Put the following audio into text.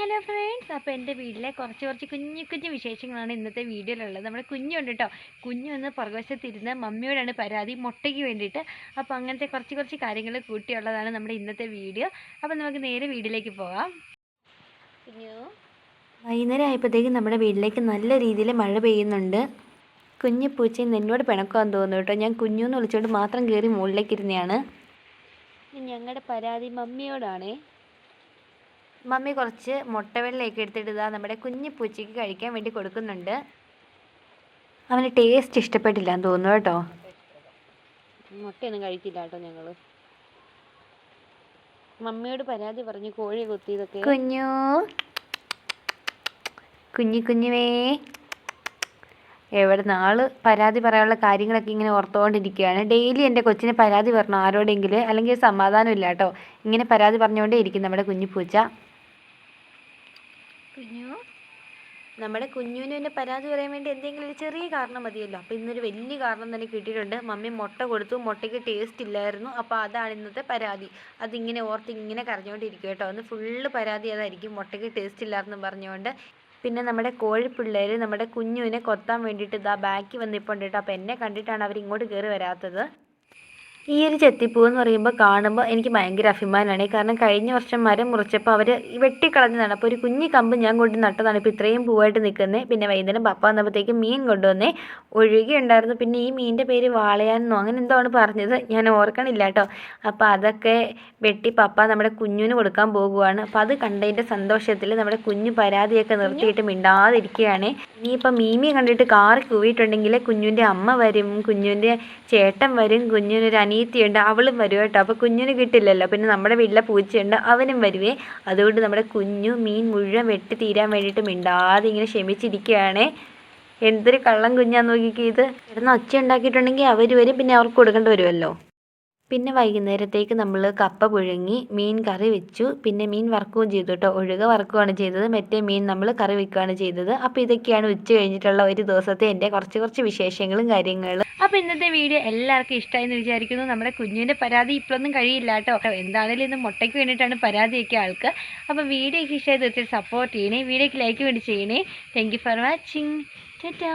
Hello friends അപ്പോൾ എന്റെ വീട്ടിലെ കുറച്ച് കുറച്ച് കുഞ്ഞു കുഞ്ഞു വിശേഷങ്ങളാണ് ഇന്നത്തെ വീഡിയോയിലുള്ളത്. നമ്മുടെ കുഞ്ഞുണ്ട് കേട്ടോ കുഞ്ഞു ഒന്ന് പുറകുവശത്തിരുന്ന് മമ്മിയോടാണ് പരാതി മുട്ടയ്ക്ക് വേണ്ടിയിട്ട്. അപ്പോൾ അങ്ങനത്തെ കുറച്ച് കുറച്ച് കാര്യങ്ങൾ കൂട്ടിയുള്ളതാണ് നമ്മുടെ ഇന്നത്തെ വീഡിയോ. അപ്പോൾ നമുക്ക് നേരെ വീഡിയോയിലേക്ക് പോകാം. കുഞ്ഞു. വൈകുന്നേരം ആയപ്പോഴത്തേക്കും നമ്മുടെ വീട്ടിലേക്ക് നല്ല രീതിയിൽ മഴ പെയ്യുന്നുണ്ട്. കുഞ്ഞു പൂച്ചയും എന്നോട് പിണക്കാൻ തോന്നുന്നു കേട്ടോ ഞാൻ കുഞ്ഞു എന്ന് വിളിച്ചുകൊണ്ട് മാത്രം കയറി മുകളിലേക്ക് ഇരുന്നതാണ് ഞങ്ങളുടെ പരാതി മമ്മിയോടാണേ. മമ്മി കുറച്ച് മുട്ടവെള്ളയൊക്കെ എടുത്തിട്ട് ഇതാ നമ്മുടെ കുഞ്ഞു പൂച്ചയ്ക്ക് കഴിക്കാൻ വേണ്ടി കൊടുക്കുന്നുണ്ട്. അവന് ടേസ്റ്റ് ഇഷ്ടപ്പെട്ടില്ല എന്ന് തോന്നുന്നു കേട്ടോ. മുട്ടയൊന്നും കഴിക്കില്ല കേട്ടോ ഞങ്ങൾ മമ്മിയോട് പരാതി പറഞ്ഞു കോഴി കുത്തിയതൊക്കെ. കുഞ്ഞു. കുഞ്ഞു കുഞ്ഞുവേ. എവിടെ നാൾ പരാതി പറയാനുള്ള കാര്യങ്ങളൊക്കെ ഇങ്ങനെ ഓർത്തുകൊണ്ടിരിക്കുകയാണ് ഡെയിലി എന്റെ കൊച്ചിനെ പരാതി പറഞ്ഞു ആരോടെങ്കിലും. അല്ലെങ്കിൽ സമാധാനം ഇല്ല കേട്ടോ. ഇങ്ങനെ പരാതി പറഞ്ഞുകൊണ്ടേ ഇരിക്കും നമ്മുടെ കുഞ്ഞു പൂച്ച കുഞ്ഞു നമ്മുടെ കുഞ്ഞുവിന് പരാതി പറയാൻ വേണ്ടി എന്തെങ്കിലും ഒരു ചെറിയ കാരണം മതിയല്ലോ. അപ്പോൾ ഇന്നൊരു വലിയ കാരണം തന്നെ കിട്ടിയിട്ടുണ്ട്. മമ്മി മുട്ട കൊടുത്തു. മുട്ടയ്ക്ക് ടേസ്റ്റ് ഇല്ലായിരുന്നു. അപ്പോൾ അതാണ് ഇന്നത്തെ പരാതി. അതിങ്ങനെ ഓർത്ത് ഇങ്ങനെ കരഞ്ഞുകൊണ്ടിരിക്കും കേട്ടോ. അന്ന് ഫുള്ള് പരാതി അതായിരിക്കും. മുട്ടയ്ക്ക് ടേസ്റ്റ് ഇല്ലായിരുന്നു പറഞ്ഞുകൊണ്ട്. പിന്നെ നമ്മുടെ കോഴിപ്പിള്ളേർ നമ്മുടെ കുഞ്ഞുവിനെ കൊത്താൻ വേണ്ടിയിട്ട് ഇതാ ബാക്കി വന്നിപ്പോണ്ട് കേട്ടോ. അപ്പോൾ എന്നെ കണ്ടിട്ടാണ് അവർ ഇങ്ങോട്ട് കയറി വരാത്തത്. ഈ ഒരു ചെത്തിപ്പൂ എന്ന് പറയുമ്പോൾ കാണുമ്പോൾ എനിക്ക് ഭയങ്കര അഭിമാനമാണ് കാരണം കഴിഞ്ഞ വർഷം മരം മുറിച്ചപ്പോൾ അവർ വെട്ടിക്കളഞ്ഞതാണ്. അപ്പോൾ ഒരു കുഞ്ഞു കമ്പ് ഞാൻ കൊണ്ട് നട്ടതാണ്. ഇപ്പോൾ ഇത്രയും പൂവായിട്ട് നിൽക്കുന്നത് പിന്നെ വൈകുന്നേരം പപ്പ വന്നപ്പോഴത്തേക്ക് മീൻ കൊണ്ടുവന്നേ ഒഴുകിയുണ്ടായിരുന്നു പിന്നെ ഈ മീനിന്റെ പേര് വാളയാനെന്നോ അങ്ങനെ എന്തോ ആണ് പറഞ്ഞത്. ഞാൻ ഓർക്കണില്ല കേട്ടോ. അപ്പോൾ അതൊക്കെ വെട്ടി പപ്പ നമ്മുടെ കുഞ്ഞിന് കൊടുക്കാൻ പോകുവാണ്. അപ്പോൾ അത് കണ്ടതിന്റെ സന്തോഷത്തിൽ നമ്മുടെ കുഞ്ഞു പരാതിയൊക്കെ നിർത്തിയിട്ട് മിണ്ടാതിരിക്കുകയാണ്. ഇനിയിപ്പോൾ മീമിയെ കണ്ടിട്ട് കാറി കൂവിയിട്ടുണ്ടെങ്കിൽ കുഞ്ഞിന്റെ അമ്മ വരും കുഞ്ഞിന്റെ ചേട്ടൻ വരും കുഞ്ഞിനൊരു അനിയത്തിയുണ്ട് അവളും വരും കേട്ടോ. അപ്പോൾ കുഞ്ഞിന് കിട്ടില്ലല്ലോ. പിന്നെ നമ്മുടെ വീട്ടിലെ പൂച്ചയുണ്ട് അവനും വരുവേ. അതുകൊണ്ട് നമ്മുടെ കുഞ്ഞു മീൻ മുഴുവൻ വെട്ടി തീരാൻ വേണ്ടിയിട്ട് മിണ്ടാതെ ഇങ്ങനെ ക്ഷമിച്ചിരിക്കുകയാണേ. എന്തൊരു കള്ളം കുഞ്ഞാന്ന് നോക്കിക്കേ ഇത്. കിടന്ന് ഒച്ച ഉണ്ടാക്കിയിട്ടുണ്ടെങ്കിൽ അവർ വരും പിന്നെ അവർക്ക് കൊടുക്കേണ്ടി വരുമല്ലോ പിന്നെ വൈകുന്നേരത്തേക്ക് നമ്മൾ കപ്പ പുഴുങ്ങി മീൻ കറി വെച്ചു. പിന്നെ മീൻ വറക്കുകയും ചെയ്തു കേട്ടോ ഒഴുക വറക്കുകയാണ് ചെയ്തത്. മറ്റേ മീൻ നമ്മൾ കറി വെക്കുകയാണ് ചെയ്തത്. അപ്പോൾ ഇതൊക്കെയാണ് ഉച്ച കഴിഞ്ഞിട്ടുള്ള ഒരു ദിവസത്തെ എന്റെ കുറച്ച് കുറച്ച് വിശേഷങ്ങളും കാര്യങ്ങളും. അപ്പോൾ ഇന്നത്തെ വീഡിയോ എല്ലാവർക്കും ഇഷ്ടമായി എന്ന് വിചാരിക്കുന്നു. നമ്മുടെ കുഞ്ഞിന്റെ പരാതി ഇപ്പോഴൊന്നും കഴിയില്ല കേട്ടോ എന്താണെങ്കിലും ഇന്ന് മുട്ടയ്ക്ക് വേണ്ടിയിട്ടാണ് പരാതിയൊക്കെ ആൾക്ക്. അപ്പോൾ വീഡിയോയ്ക്ക് ഇഷ്ടമായി തീർച്ചയായും സപ്പോർട്ട് ചെയ്യണേ. വീഡിയോക്ക് ലൈക്ക് വേണ്ടി ചെയ്യണേ. Thank for watching Tata